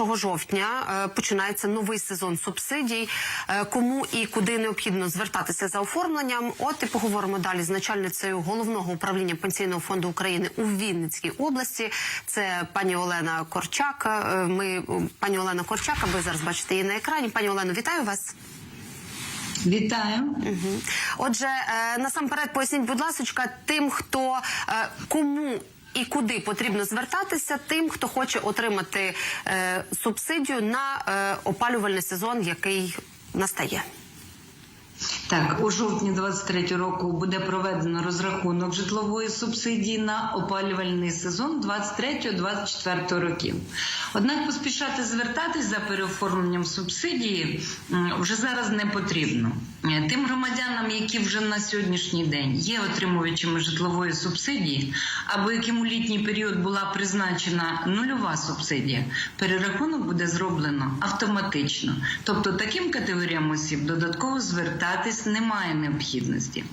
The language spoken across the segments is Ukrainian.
1 жовтня е, починається новий сезон субсидій. Е, Кому і куди необхідно звертатися за оформленням? От і поговоримо далі з начальницею головного управління пенсійного фонду України у Вінницькій області. Це пані Олена Корчак. Е, Ми пані Олена Корчак, ви зараз бачите її на екрані. Пані Олено, вітаю вас. Вітаю. Отже, насамперед поясніть, будь ласка, тим, хто кому і куди потрібно звертатися, тим, хто хоче отримати е, субсидію на е, опалювальний сезон, який настає. Так, у жовтні 23 року буде проведено розрахунок житлової субсидії на опалювальний сезон 23-24 років. Однак поспішати звертатись за переоформленням субсидії вже зараз не потрібно. Е, Тим громадянам, які вже на сьогоднішній день є отримувачами житлової субсидії, або яким у літній період була призначена нульова субсидія, перерахунок буде зроблено автоматично. Тобто таким категоріям осіб додатково звертатись немає необхідності.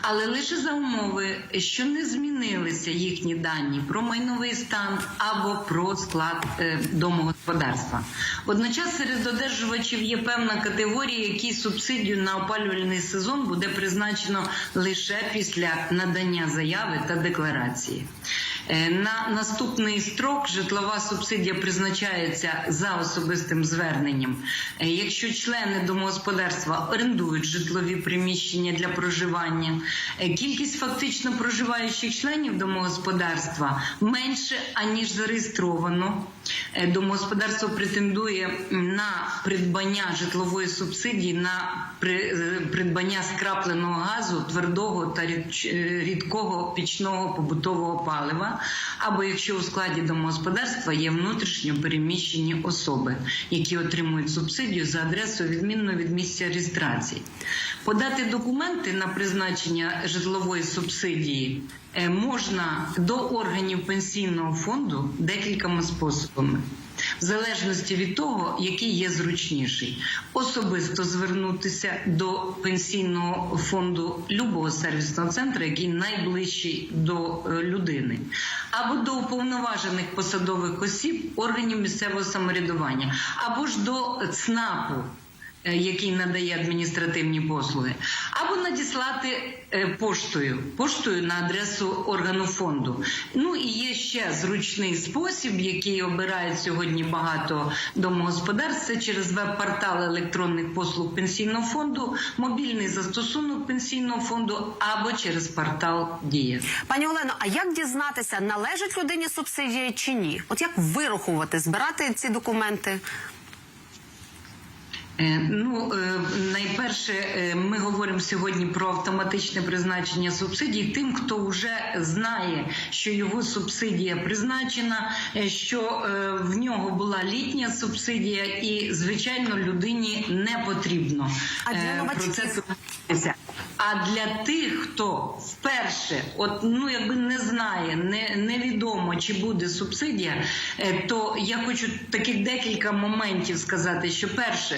Але лише за умови, що не змінилися їхні дані про майновий стан або про склад е, домогосподарства. Водночас серед одержувачів є певна категорія, які субсидію на опалювальний сезон буде призначено лише після надання заяви та декларації. Е, На наступний строк житлова субсидія призначається за особистим зверненням. Е, Якщо члени домогосподарства орендують житлові приміщення для проживання, е, кількість фактично проживаючих членів домогосподарства менше аніж зареєстровано. Е, Домогосподарство претендує на придбання житлової субсидії на е, придбання скрапленого газу, твердого та е, рідкого пічного побутового палива, або якщо у складі домогосподарства є внутрішньо переміщені особи, які отримують субсидію за адресою відмінною від місця реєстрації. Подати документи на призначення житлової субсидії можна до органів пенсійного фонду декількома способами. В залежності від того, який є зручніший, особисто звернутися до пенсійного фонду любого сервісного центру, який найближчий до е, людини, або до уповноважених посадових осіб органів місцевого самоврядування, або ж до ЦНАПу е, який надає адміністративні послуги, або надіслати е, поштою, поштою на адресу органу фонду. Ну і є ще зручний спосіб, який обирають сьогодні багато домогосподарств це через веб-портал електронних послуг пенсійного фонду, мобільний застосунок пенсійного фонду або через портал Дія. Пані Олено, а як дізнатися, належить людині субсидія чи ні? От як вирахувати, збирати ці документи? Е, Ну, е, найперше, е, ми говоримо сьогодні про автоматичне призначення субсидій тим, хто вже знає, що його субсидія призначена, що в нього була літня субсидія, і звичайно людині не потрібно А для про це турбуватися. А для тих, хто вперше, от ну якби не знає, не невідомо чи буде субсидія, то я хочу таких декілька моментів сказати. Що перше,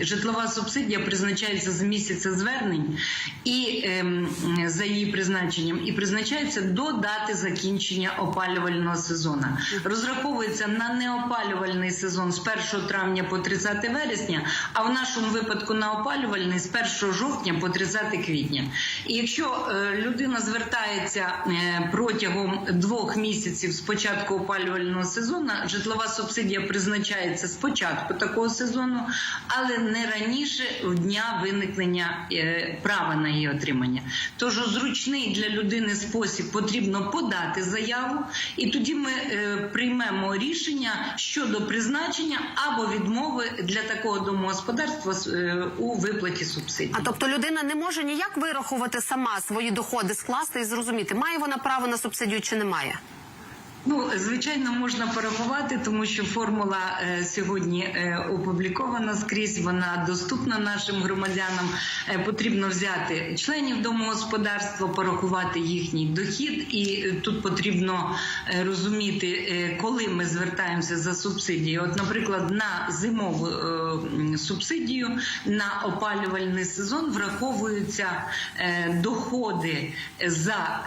житлова субсидія призначається з місяця звернень і ем, за її призначенням, і призначається до дати закінчення опалювального сезону. Розраховується на неопалювальний сезон з 1 травня по 30 вересня, а в нашому випадку на опалювальний з 1 жовтня по 30 квітня. І якщо е, людина звертається е, протягом двох місяців з початку опалювального сезону, житлова субсидія призначається з початку такого сезону, але не раніше в дня виникнення е, права на її отримання. Тож у зручний для людини спосіб потрібно подати заяву, і тоді ми е, приймемо рішення щодо призначення або відмови для такого домогосподарства е, у виплаті субсидій. А тобто людина не може ніяк вирахувати сама свої доходи, скласти і зрозуміти, має вона право на субсидію чи не має? Ну, звичайно, можна порахувати, тому що формула е, сьогодні е, опублікована скрізь. Вона доступна нашим громадянам. Е, потрібно взяти членів домогосподарства, порахувати їхній дохід, і тут потрібно розуміти, коли ми звертаємося за субсидією. От, наприклад, на зимову субсидію на опалювальний сезон враховуються доходи за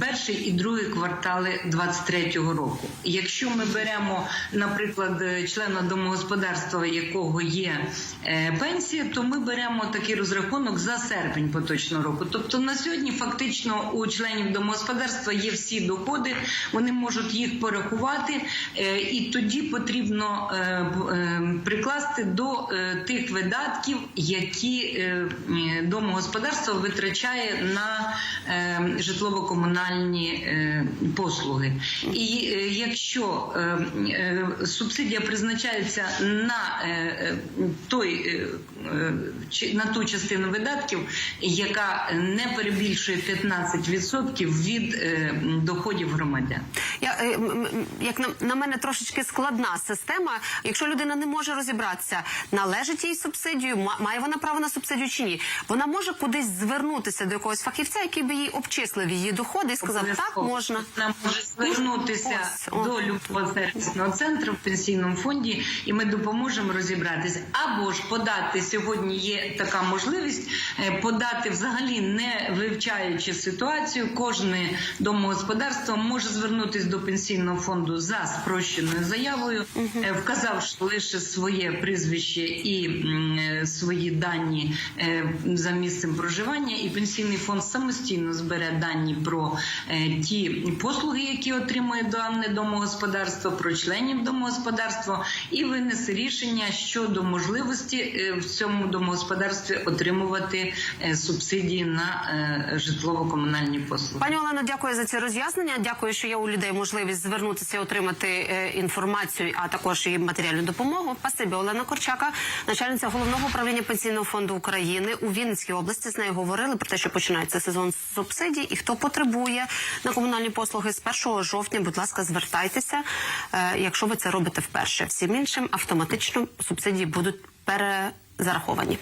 перший і другий квартали 23-го року. Якщо ми беремо, наприклад, е, члена домогосподарства, якого є е, пенсія, то ми беремо такий розрахунок за серпень поточного року. Тобто на сьогодні фактично у членів домогосподарства є всі доходи, вони можуть їх порахувати, е, і тоді потрібно прикласти до тих видатків, які домогосподарство витрачає на житлово-комунальні е, послуги. І е, якщо е, е, субсидія призначається на той на ту частину видатків, яка не перебільшує 15% від доходів громадян. Я, як на, мене трошечки складна система. Якщо людина не може розібратися, належить їй субсидію, ма- має вона право на субсидію чи ні, вона може кудись звернутися до якогось фахівця, який би їй обчислив її доходи і сказав, так можна. Нам може звернутися до любого сервісного центру в пенсійному фонді, і ми допоможемо розібратися. Або ж подати сьогодні є така можливість е, подати взагалі не вивчаючи ситуацію. Кожне домогосподарство може звернутися до пенсійного фонду за спрощеною заявою, е, вказавши лише своє прізвище і е, свої дані за місцем проживання, і пенсійний фонд самостійно збере дані про ті послуги, які отримує дане домогосподарство, про членів домогосподарства, і винесе рішення щодо можливості е, в цьому домогосподарстві отримувати е, субсидії на е, житлово-комунальні послуги. Пані Олено, дякую за ці роз'яснення. Дякую, що є у людей можливість звернутися отримати інформацію, а також і матеріальну допомогу. Спасибі, Олена Корчака, начальниця головного управління пенсійного фонду України у Вінницькій області. З нею говорили про те, що починається сезон субсидій, і хто потребує на комунальні послуги з 1 жовтня. Будь ласка, звертайтеся, е, якщо ви це робите вперше. Всім іншим автоматично субсидії будуть перезараховані.